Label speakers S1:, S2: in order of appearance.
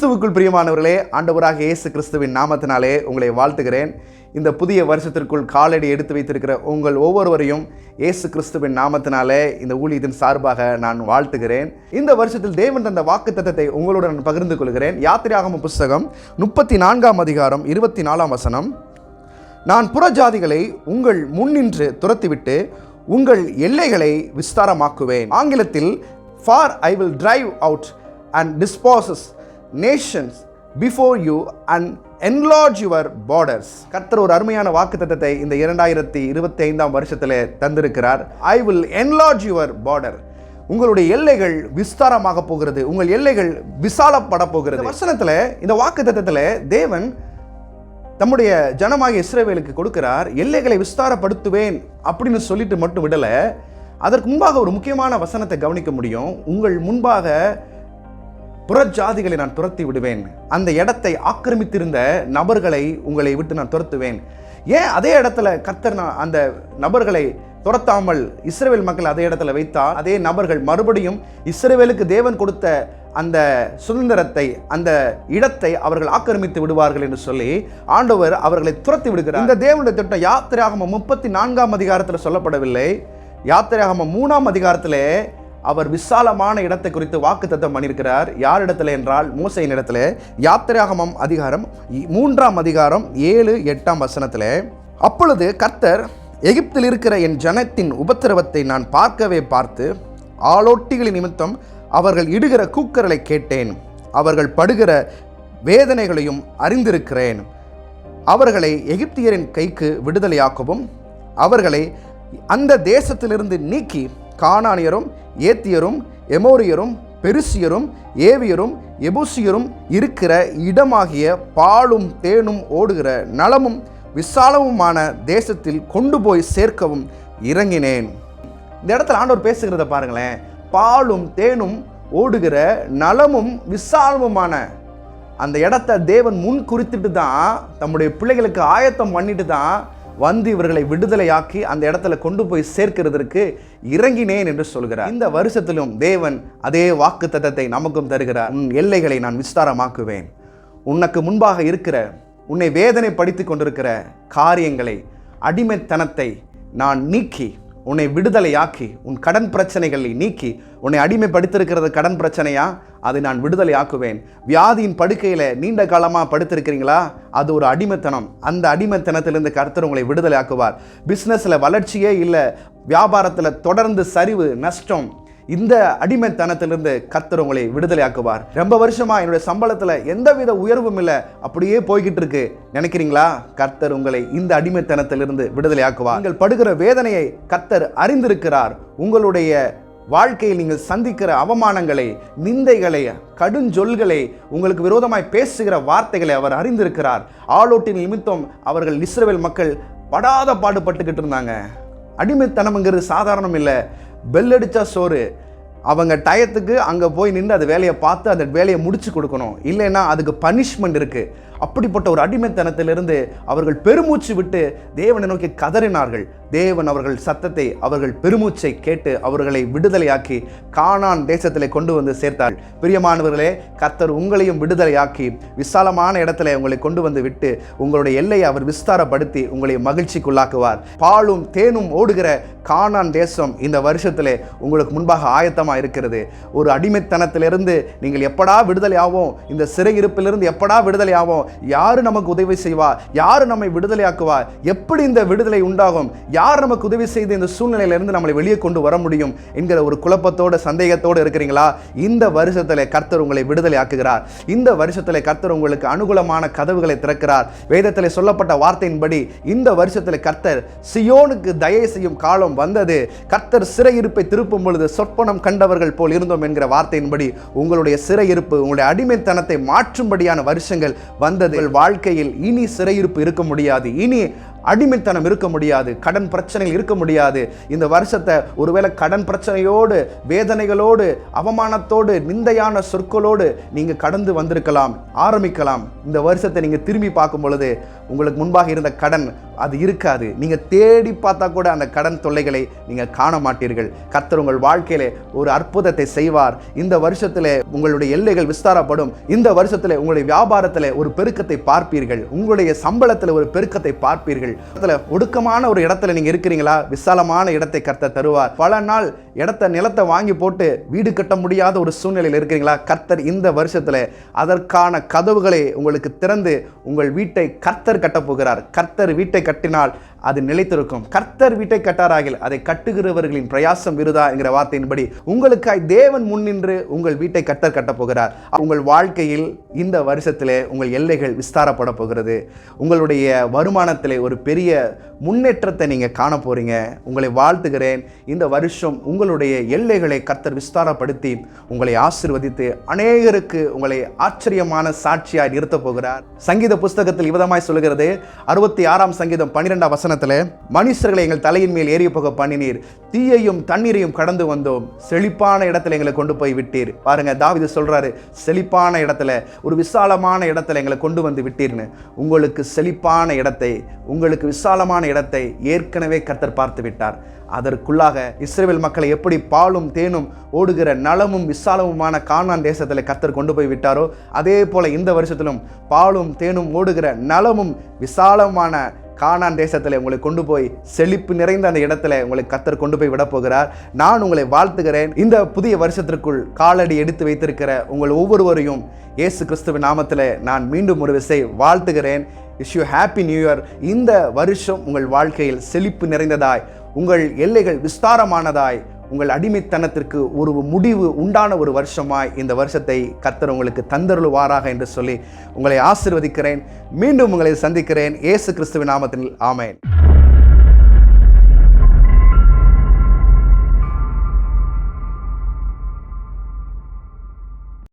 S1: கிறிஸ்துவுக்குள் பிரியமானவர்களே ஆண்டவராக இயேசு கிறிஸ்துவின் நாமத்தினாலே உங்களை வாழ்த்துகிறேன். இந்த புதிய வருஷத்திற்குள் காலடி எடுத்து வைத்திருக்கிற உங்கள் ஒவ்வொருவரையும் இயேசு கிறிஸ்துவின் நாமத்தினாலே இந்த ஊழியத்தின் சார்பாக நான் வாழ்த்துகிறேன். இந்த வருஷத்தில் தேவன் தந்த வாக்கு தத்தத்தை உங்களுடன் நான் பகிர்ந்து கொள்கிறேன். யாத்திரையாகம புஸ்தகம் முப்பத்தி நான்காம் அதிகாரம் இருபத்தி நாலாம் வசனம். நான் புறஜாதிகளை உங்கள் முன்னின்று துரத்திவிட்டு உங்கள் எல்லைகளை விஸ்தாரமாக்குவேன். ஆங்கிலத்தில் for I will drive out and dispossess nations before you and enlarge your borders கர்த்தர் ஒரு அருமையான வாக்குத்தத்தத்தை இந்த இரண்டாயிரத்தி இருபத்தி ஐந்தாம் வருஷத்தில் தந்திருக்கிறார். I will enlarge your border உங்களுடைய எல்லைகள் விஸ்தாரமாக போகிறது. உங்கள் எல்லைகள் விசாலப்பட போகிறது. வசனத்தில் இந்த வாக்குத்தத்தத்தில் தேவன் தம்முடைய ஜனமாகிய இஸ்ரேவேலுக்கு கொடுக்கிறார் எல்லைகளை விஸ்தாரப்படுத்துவேன் அப்படின்னு சொல்லிட்டு மட்டும் விடலை. அதற்கு முன்பாக ஒரு முக்கியமான வசனத்தை கவனிக்க முடியும். உங்கள் முன்பாக புறஜாதிகளை நான் துரத்தி விடுவேன். அந்த இடத்தை ஆக்கிரமித்திருந்த நபர்களை உங்களை விட்டு நான் துரத்துவேன். ஏன் அதே இடத்துல கர்த்தர் நான் அந்த நபர்களை துரத்தாமல் இஸ்ரேல் மக்கள் அதே இடத்துல வைத்தால் அதே நபர்கள் மறுபடியும் இஸ்ரேவேலுக்கு தேவன் கொடுத்த அந்த சுதந்திரத்தை அந்த இடத்தை அவர்கள் ஆக்கிரமித்து விடுவார்கள் என்று சொல்லி ஆண்டவர் அவர்களை துரத்தி விடுகிறார். இந்த தேவனுடைய திட்டம் யாத்திரையாகம முப்பத்தி நான்காம் அதிகாரத்தில் சொல்லப்படவில்லை. யாத்திரையாகம மூணாம் அதிகாரத்திலே அவர் விசாலமான இடத்தை குறித்து வாக்குத்தத்தம் பண்ணியிருக்கிறார். யார் இடத்துல என்றால் மூசையின் இடத்துல யாத்திராகமம் அதிகாரம் மூன்றாம் அதிகாரம் ஏழு எட்டாம் வசனத்தில் அப்பொழுது கர்த்தர் எகிப்தில் இருக்கிற என் ஜனத்தின் உபத்திரவத்தை நான் பார்க்கவே பார்த்து ஆளோட்டிகளின் நிமித்தம் அவர்கள் இடுகிற கூக்கரலை கேட்டேன். அவர்கள் படுகிற வேதனைகளையும் அறிந்திருக்கிறேன். அவர்களை எகிப்தியரின் கைக்கு விடுதலையாக்கவும் அவர்களை அந்த தேசத்திலிருந்து நீக்கி கானானியரும் ஏத்தியரும் எமோரியரும் பெருசியரும் ஏவியரும் எபூசியரும் இருக்கிற இடமாகிய பாலும் தேனும் ஓடுகிற நலமும் விசாலமுமான தேசத்தில் கொண்டு போய் சேர்க்கவும் இறங்கினேன். இந்த இடத்துல ஆண்டவர் பேசுகிறத பாருங்களேன். பாலும் தேனும் ஓடுகிற நலமும் விசாலமுமான அந்த இடத்த தேவன் முன் குறித்துட்டு தான் தம்முடைய பிள்ளைகளுக்கு ஆயத்தம் பண்ணிட்டு தான் வந்து இவர்களை விடுதலையாக்கி அந்த இடத்துல கொண்டு போய் சேர்க்கிறதற்கு இறங்கினேன் என்று சொல்கிறார். இந்த வருஷத்திலும் தேவன் அதே வாக்கு தத்தத்தை நமக்கும் தருகிறார். உன் எல்லைகளை நான் விஸ்தாரமாக்குவேன். உனக்கு முன்பாக இருக்கிற உன்னை வேதனை படித்து கொண்டிருக்கிற காரியங்களை அடிமைத்தனத்தை நான் நீக்கி உன்னை விடுதலையாக்கி உன் கடன் பிரச்சனைகளை நீக்கி உன்னை அடிமைப்படுத்திருக்கிறது கடன் பிரச்சனையா? அதை நான் விடுதலை ஆக்குவேன் வியாதியின் படுக்கையில் நீண்ட காலமாக படுத்திருக்கிறீங்களா? அது ஒரு அடிமைத்தனம். அந்த அடிமைத்தனத்திலிருந்து கர்த்தர் உங்களை விடுதலை ஆக்குவார் பிஸ்னஸில் வளர்ச்சியே இல்லை. வியாபாரத்தில் தொடர்ந்து சரிவு நஷ்டம். இந்த அடிமைத்தனத்திலிருந்து கத்தர் உங்களை விடுதலையாக்குவார். ரொம்ப வருஷமா என்னுடைய சம்பளத்துல எந்தவித உயர்வும் இல்லை. அப்படியே போய்கிட்டு இருக்கு. நினைக்கிறீங்களா? கர்த்தர் உங்களை இந்த அடிமைத்தனத்திலிருந்து விடுதலையாக்குவார். நீங்கள் படுகிற வேதனையை கர்த்தர் அறிந்திருக்கிறார். உங்களுடைய வாழ்க்கையில் நீங்கள் சந்திக்கிற அவமானங்களை நிந்தைகளை கடுஞ்சொல்களை உங்களுக்கு விரோதமாய் பேசுகிற வார்த்தைகளை அவர் அறிந்திருக்கிறார். ஆளோட்டின் நிமித்தம் அவர்கள் இஸ்ரேல் மக்கள் படாத பாடுபட்டுக்கிட்டு இருந்தாங்க. அடிமைத்தனம்ங்கிறது சாதாரணம் இல்லை. பெல் அடித்தா சோறு. அவங்க டயத்துக்கு அங்கே போய் நின்று அந்த வேலையை பார்த்து அந்த வேலையை முடிச்சு கொடுக்கணும். இல்லைன்னா அதுக்கு பனிஷ்மெண்ட் இருக்குது அப்படிப்பட்ட ஒரு அடிமைத்தனத்திலிருந்து அவர்கள் பெருமூச்சு விட்டு தேவனை நோக்கி கதறினார்கள். தேவன் அவர்கள் சத்தத்தை அவர்கள் பெருமூச்சை கேட்டு அவர்களை விடுதலையாக்கி காணான் தேசத்திலே கொண்டு வந்து சேர்த்தார் பிரியமானவர்களே கத்தர் உங்களையும் விடுதலையாக்கி விசாலமான இடத்துல உங்களை கொண்டு வந்து விட்டு உங்களுடைய எல்லையை அவர் விஸ்தாரப்படுத்தி உங்களை மகிழ்ச்சிக்குள்ளாக்குவார். பாலும் தேனும் ஓடுகிற காணான் தேசம் இந்த வருஷத்திலே உங்களுக்கு முன்பாக ஆயத்தமாக இருக்கிறது. ஒரு அடிமைத்தனத்திலிருந்து நீங்கள் எப்படா விடுதலை ஆவோம் இந்த சிறையிருப்பிலிருந்து எப்படா விடுதலை ஆவோம் யார் நமக்கு உதவி செய்வா? யார் நம்மை விடுதலையாக்குவா? எப்படி இந்த விடுதலை உண்டாகும்? யார் நமக்கு உதவி செய்து இந்த சூழ்நிலையிலிருந்து நம்மளை வெளியே கொண்டு வர முடியும் என்கிற ஒரு குழப்பத்தோட சந்தேகத்தோடு இருக்கிறீங்களா? இந்த வருஷத்தில் கர்த்தர் உங்களை விடுதலை ஆக்குகிறார் இந்த வருஷத்தில் கர்த்தர் உங்களுக்கு அனுகூலமான கதவுகளை திறக்கிறார். வேதத்தில் சொல்லப்பட்ட வார்த்தையின்படி இந்த வருஷத்தில் கர்த்தர் சியோனுக்கு தயை செய்யும் காலம் வந்தது. கர்த்தர் சிறையிருப்பை திருப்பும் பொழுது சொற்பனம் கண்டவர்கள் போல் இருந்தோம் என்கிற வார்த்தையின்படி உங்களுடைய சிறையிருப்பு உங்களுடைய அடிமைத்தனத்தை மாற்றும்படியான வருஷங்கள் வந்து வந்தது வாழ்க்கையில் இனி சிறையிருப்பு இருக்க முடியாது. இனி அடிமைத்தனம் இருக்க முடியாது கடன் பிரச்சனைகள் இருக்க முடியாது. இந்த வருஷத்தை ஒருவேளை கடன் பிரச்சனையோடு வேதனைகளோடு அவமானத்தோடு நிந்தையான சொற்களோடு நீங்கள் கடந்து வந்திருக்கலாம் ஆரம்பிக்கலாம். இந்த வருஷத்தை நீங்கள் திரும்பி பார்க்கும் பொழுது உங்களுக்கு முன்பாக இருந்த கடன் அது இருக்காது. நீங்கள் தேடி பார்த்தா கூட அந்த கடன் தொல்லைகளை நீங்கள் காண மாட்டீர்கள். கர்த்தர் உங்கள் வாழ்க்கையிலே ஒரு அற்புதத்தை செய்வார். இந்த வருஷத்தில் உங்களுடைய எல்லைகள் விஸ்தாரப்படும். இந்த வருஷத்தில் உங்களுடைய வியாபாரத்தில் ஒரு பெருக்கத்தை பார்ப்பீர்கள். உங்களுடைய சம்பளத்தில் ஒரு பெருக்கத்தை பார்ப்பீர்கள். இடத்துல ஒடுக்கமான ஒரு இடத்துல நீங்கள் இருக்கிறீங்களா? விசாலமான இடத்தை கர்த்தர் தருவார். பல நாள் இடத்த நிலத்தை வாங்கி போட்டு வீடு கட்ட முடியாத ஒரு சூழ்நிலையில் இருக்கிறீங்களா? கர்த்தர் இந்த வருஷத்தில் அதற்கான கதவுகளை உங்களுக்கு திறந்து உங்கள் வீட்டை கர்த்தர் கட்ட போகிறார். கர்த்தர் வீட்டை கட்டினால் அது நிலைத்திருக்கும். கர்த்தர் வீட்டை கட்டாராகில் அதை கட்டுகிறவர்களின் பிரயாசம் விருதா என்கிற வார்த்தையின்படி உங்களுக்காய் தேவன் முன்னின்று உங்கள் வீட்டை கர்த்தர் கட்டப் போகிறார். உங்கள் வாழ்க்கையில் இந்த வருஷத்திலே உங்கள் எல்லைகள் விஸ்தாரப்பட போகிறது. உங்களுடைய வருமானத்திலே ஒரு பெரிய முன்னேற்றத்தை நீங்கள் காண போகிறீங்க உங்களை வாழ்த்துகிறேன். இந்த வருஷம் உங்களுடைய எல்லைகளை கர்த்தர் விஸ்தாரப்படுத்தி உங்களை ஆசிர்வதித்து அநேகருக்கு உங்களை ஆச்சரியமான சாட்சியாய் நிறுத்தப் போகிறார். சங்கீத புஸ்தகத்தில் விதமாய் சொல்கிறது அறுபத்தி ஆறாம் சங்கீதம் பன்னிரெண்டாம் வசனத்தில் மனுஷர்களை எங்கள் தலையின் மேல் ஏறி போக பண்ணினீர். தீயையும் தண்ணீரையும் கடந்து வந்தோம். செழிப்பான இடத்துல எங்களை கொண்டு போய் விட்டீர். பாருங்க தாவிது சொல்றாரு செழிப்பான இடத்துல ஒரு விசாலமான இடத்துல எங்களை கொண்டு வந்து விட்டீர்னு. உங்களுக்கு செழிப்பான இடத்தை உங்களுக்கு விசாலமான இடத்தை ஏற்கனவே கர்த்தர் பார்த்து விட்டார். அதற்குள்ளாக இஸ்ரேல் மக்களை எப்படி பாலும் தேனும் ஓடுகிற நலமும் விசாலமுமான கானான் தேசத்தில் கத்தர் கொண்டு போய் விட்டாரோ அதே போல இந்த வருஷத்திலும் பாலும் தேனும் ஓடுகிற நலமும் விசாலமான கானான் தேசத்தில் உங்களை கொண்டு போய் செழிப்பு நிறைந்த அந்த இடத்துல உங்களை கத்தர் கொண்டு போய் விட போகிறார் நான் உங்களை வாழ்த்துகிறேன். இந்த புதிய வருஷத்திற்குள் காலடி எடுத்து வைத்திருக்கிற உங்கள் ஒவ்வொருவரையும் இயேசு கிறிஸ்துவின் நாமத்தில் நான் மீண்டும் ஒரு விசை வாழ்த்துகிறேன். Wish you happy new year இந்த வருஷம் உங்கள் வாழ்க்கையில் செழிப்பு நிறைந்ததாய் உங்கள் எல்லைகள் விஸ்தாரமானதாய் உங்கள் அடிமைத்தனத்திற்கு ஒரு முடிவு உண்டான ஒரு வருஷமாய் இந்த வருஷத்தை கர்த்தர் உங்களுக்கு தந்தருளுவாராக என்று சொல்லி உங்களை ஆசிர்வதிக்கிறேன். மீண்டும் உங்களை சந்திக்கிறேன். இயேசு கிறிஸ்துவின் நாமத்தில். ஆமேன்.